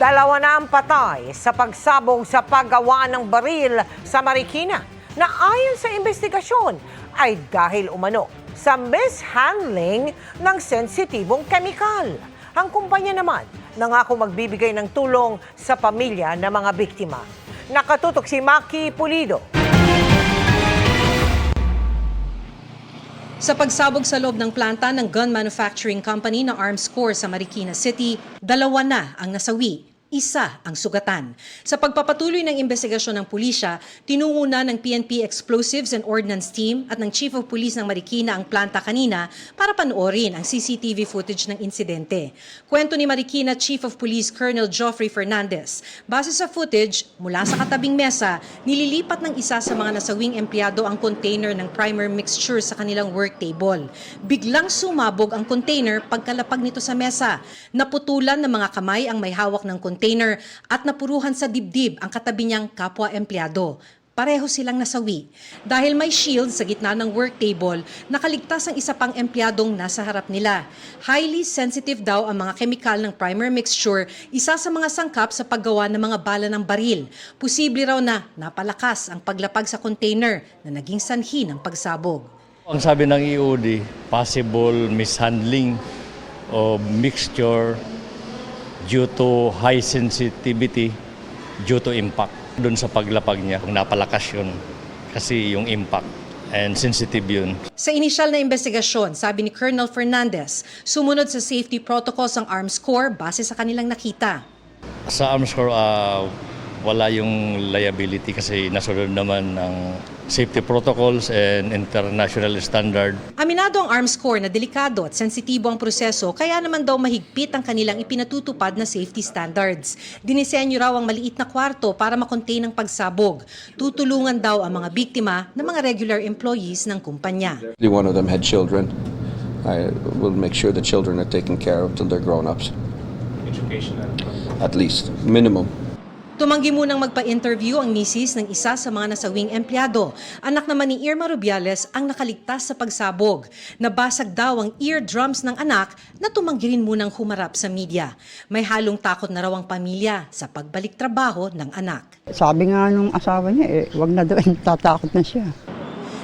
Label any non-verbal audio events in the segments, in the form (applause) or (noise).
Dalawa na ang patay sa pagsabog sa paggawa ng baril sa Marikina na ayon sa investigasyon ay dahil umano sa mishandling ng sensitibong kemikal. Ang kumpanya naman nangako magbibigay ng tulong sa pamilya ng mga biktima. Nakatutok si Maki Pulido. Sa pagsabog sa loob ng planta ng gun manufacturing company na Arms Corps sa Marikina City, dalawa na ang nasawi, isa ang sugatan. Sa pagpapatuloy ng investigasyon ng pulisya, tinunguna ng PNP Explosives and Ordnance Team at ng Chief of Police ng Marikina ang planta kanina para panoorin ang CCTV footage ng insidente. Kwento ni Marikina Chief of Police Colonel Geoffrey Fernandez, base sa footage, mula sa katabing mesa, nililipat ng isa sa mga nasawing empleyado ang container ng primer mixture sa kanilang work table. Biglang sumabog ang container pagkalapag nito sa mesa. Naputulan ng mga kamay ang may hawak ng container at napuruhan sa dibdib ang katabi niyang kapwa empleyado. Pareho silang nasawi. Dahil may shield sa gitna ng work table, nakaligtas ang isa pang empleyadong nasa harap nila. Highly sensitive daw ang mga kemikal ng primer mixture, isa sa mga sangkap sa paggawa ng mga bala ng baril. Posible raw na napalakas ang paglapag sa container na naging sanhi ng pagsabog. Ang sabi ng EOD, possible mishandling of mixture due to high sensitivity due to impact. Doon sa paglapag niya, kung napalakas yun, kasi yung impact and sensitive yun. Sa inisyal na investigasyon, sabi ni Colonel Fernandez, sumunod sa safety protocols ang Arms Corps base sa kanilang nakita. Sa Arms Corps, ah, wala yung liability kasi nasunod naman ng safety protocols and international standard. Aminado ang Arms Corps na delikado at sensitibo ang proseso kaya naman daw mahigpit ang kanilang ipinatutupad na safety standards. Dinisenyo raw ang maliit na kwarto para makontain ang pagsabog. Tutulungan daw ang mga biktima ng mga regular employees ng kumpanya. One of them had children. I will make sure the children are taken care of till they're grown-ups. education At least, minimum. Tumanggi munang magpa-interview ang misis ng isa sa mga nasawing empleyado. Anak naman ni Irma Rubiales ang nakaligtas sa pagsabog. Nabasag daw ang eardrums ng anak na tumanggi rin munang humarap sa media. May halong takot na raw ang pamilya sa pagbalik trabaho ng anak. Sabi nga nung asawa niya, eh, wag na daw, (laughs) tatakot na siya.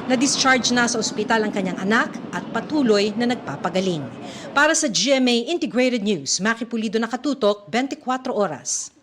Na-discharge na sa ospital ang kanyang anak at patuloy na nagpapagaling. Para sa GMA Integrated News, Maki Pulido nakatutok, 24 oras.